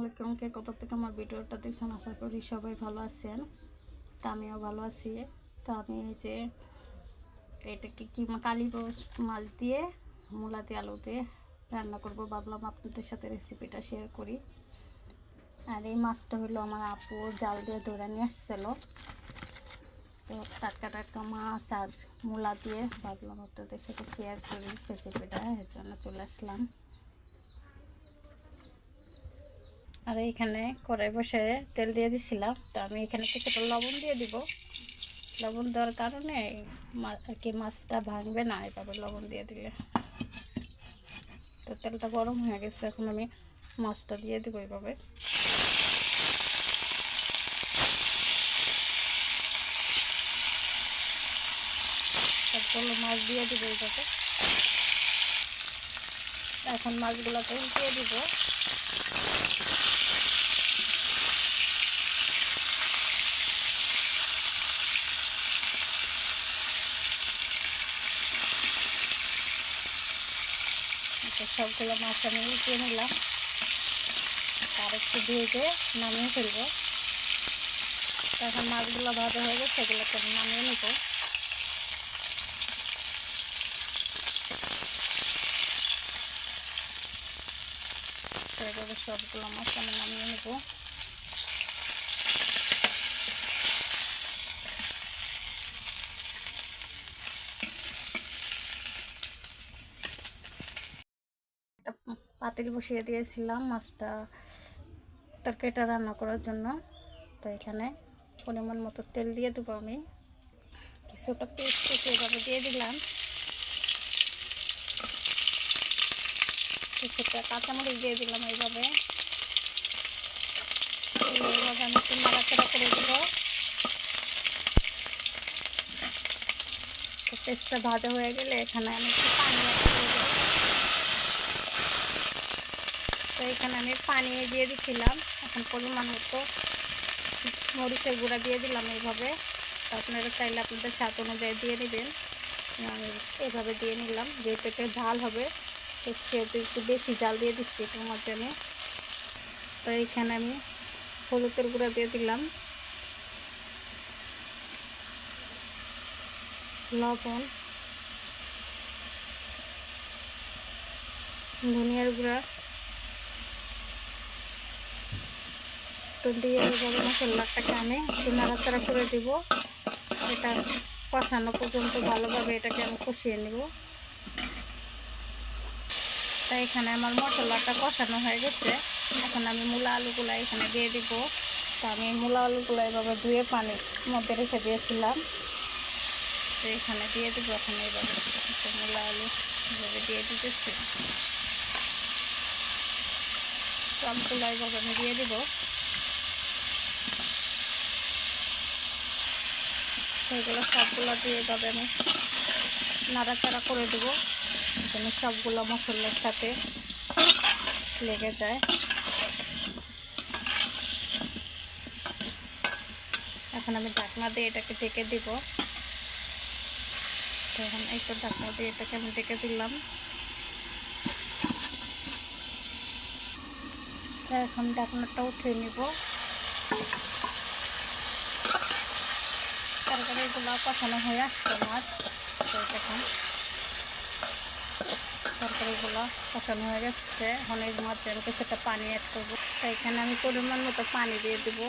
আলাইকুম কোথা থেকে আমার ভিডিওটা দেখছেন আশা করি সবাই ভালো আছেন। তা আমিও ভালো আছি। তা আমি এই যে এটাকে কি মা- কালী রোস মাছ দিয়ে, মূলা দিয়ে, আলু দিয়ে রান্না করব ভাবলাম আপনাদের সাথে রেসিপিটা শেয়ার করি। আর এই মাছটা হলো আমার আপু জাল দিয়ে ধরে নিয়ে আসছিল। তো টাটকা টাটকা মাছ আর মূলা দিয়ে ভাবলাম আপনাদের সাথে শেয়ার করি রেসিপিটা এর জন্য চলে আসলাম। আর এইখানে কড়াই বসে তেল দিয়ে দিছিলাম। তো আমি এখানে কিছুটা লবণ দিয়ে দিব। লবণ দেওয়ার কারণে কি মাছটা ভাঙবে না, এভাবে লবণ দিয়ে দিলে। তো তেলটা গরম হয়ে গেছে, এখন আমি মাছটা দিয়ে দেবো এইভাবে মাছ দিয়ে দিব এইভাবে এখন মাছগুলোকে উল্টিয়ে দিব। সবগুলো মাছ আমি উঠিয়ে নিলাম। আর একটু ভেজে নামিয়ে ফেলব। তখন মাছগুলো ভাজা হয়ে গেছে সেগুলোকে নামিয়ে নেব। সবগুলো মাছ আমি নামিয়ে নেব একটা পাতিল বসিয়ে দিয়েছিলাম মাছটা তরকারিটা রান্না করার জন্য। তো এখানে পরিমাণ মতো তেল দিয়ে দেবো আমি। কিছুটা পেস্ট এভাবে দিয়ে দিলাম। কিছুটা কাঁচামরিচ দিয়ে দিলাম এইভাবে করে পেস্টটা ভাজা হয়ে গেলে এখানে আমি একটু পানি করে দেবো। এখানে আমি পানি দিয়ে দিচ্ছিলাম এখন পরিমাণ মতো মরিচের গুঁড়া দিয়ে দিলাম এইভাবে আপনারা চাইলে আপনাদের স্বাদ অনুযায়ী দিয়ে নেবেন। আমি এভাবে দিয়ে নিলাম, যেহেতু এটা ঝাল হবে সেহেতু একটু বেশি জাল দিয়ে দিচ্ছি তোমার জন্য। তো এইখানে আমি হলুদের গুঁড়া দিয়ে দিলাম। লবণ, ধনিয়ার গুঁড়া তো দিয়ে এইভাবে মশলাটাকে আমি একটু নাড়াচাড়া করে দিব। এটা কষানো পর্যন্ত ভালোভাবে এটাকে আমি কষিয়ে নেব। তাই এখানে আমার মশলাটা কষানো হয়ে গেছে। এখন আমি মূলা আলুগুলো এখানে দিয়ে দিব। তো আমি মূলা আলুগুলো এভাবে ধুয়ে পানির মধ্যে রেখে দিয়েছিলাম। তো এখানে দিয়ে দেবো এখন এইভাবে মূলা আলু এভাবে দিয়ে দিতেছি। সবগুলো এইভাবে আমি দিয়ে দিব। সেগুলো সবগুলো দিয়ে এভাবে আমি নাড়াচাড়া করে দেবো। যেন সবগুলো মশলার সাথে লেগে যায়। এখন আমি ঢাকনা দিয়ে এটাকে ঢেকে দিব। এখন একটু ঢাকনা দিয়ে এটাকে আমি ঢেকে দিলাম। এখন ঢাকনাটা উঠিয়ে নিব। তরকারিগুলো কষানো হয়ে আসছে মাছ তো দেখুন তরকারিগুলো কষানো হয়ে এখন এই মাছে আমি কিছুটা পানি অ্যাড করব। তো এখানে আমি পরিমাণ মতো পানি দিয়ে দেবো।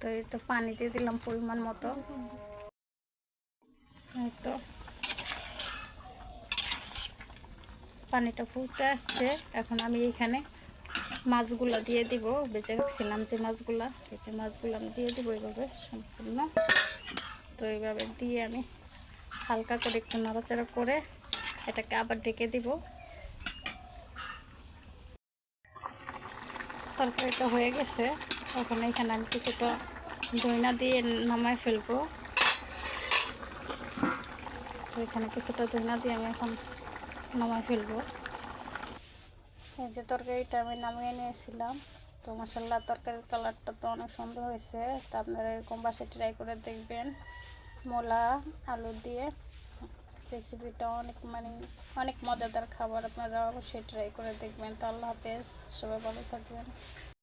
তো এই তো পানি দিয়ে দিলাম পরিমাণ মতো। তো পানিটা ফুটতে আসছে। এখন আমি এইখানে মাছগুলো দিয়ে দিব। বেঁচে রাখছিলাম যে মাছগুলা। যে মাছগুলো আমি দিয়ে দিব এইভাবে সম্পূর্ণ। তো এইভাবে দিয়ে আমি হালকা করে একটু নাড়াচাড়া করে এটাকে আবার ডেকে দিব। তরকারিটা হয়ে গেছে। এখন এখানে আমি কিছুটা দইনা দিয়ে নামায় ফেলব। তো এখানে কিছুটা দইনা দিয়ে আমি এখন নামায় ফেলব। এই যে তরকারিটা আমি নামিয়ে নিয়েছিলাম। তো মশাল্লা তরকারির কালারটা তো অনেক সুন্দর হয়েছে। তা আপনারা এরকম বাসে ট্রাই করে দেখবেন। মোলা, আলু দিয়ে। রেসিপিটা অনেক মানে অনেক মজাদার খাবার, আপনারা অবশ্যই ট্রাই করে দেখবেন। তো আল্লাহ হাফেজ, সবাই ভালো থাকবেন।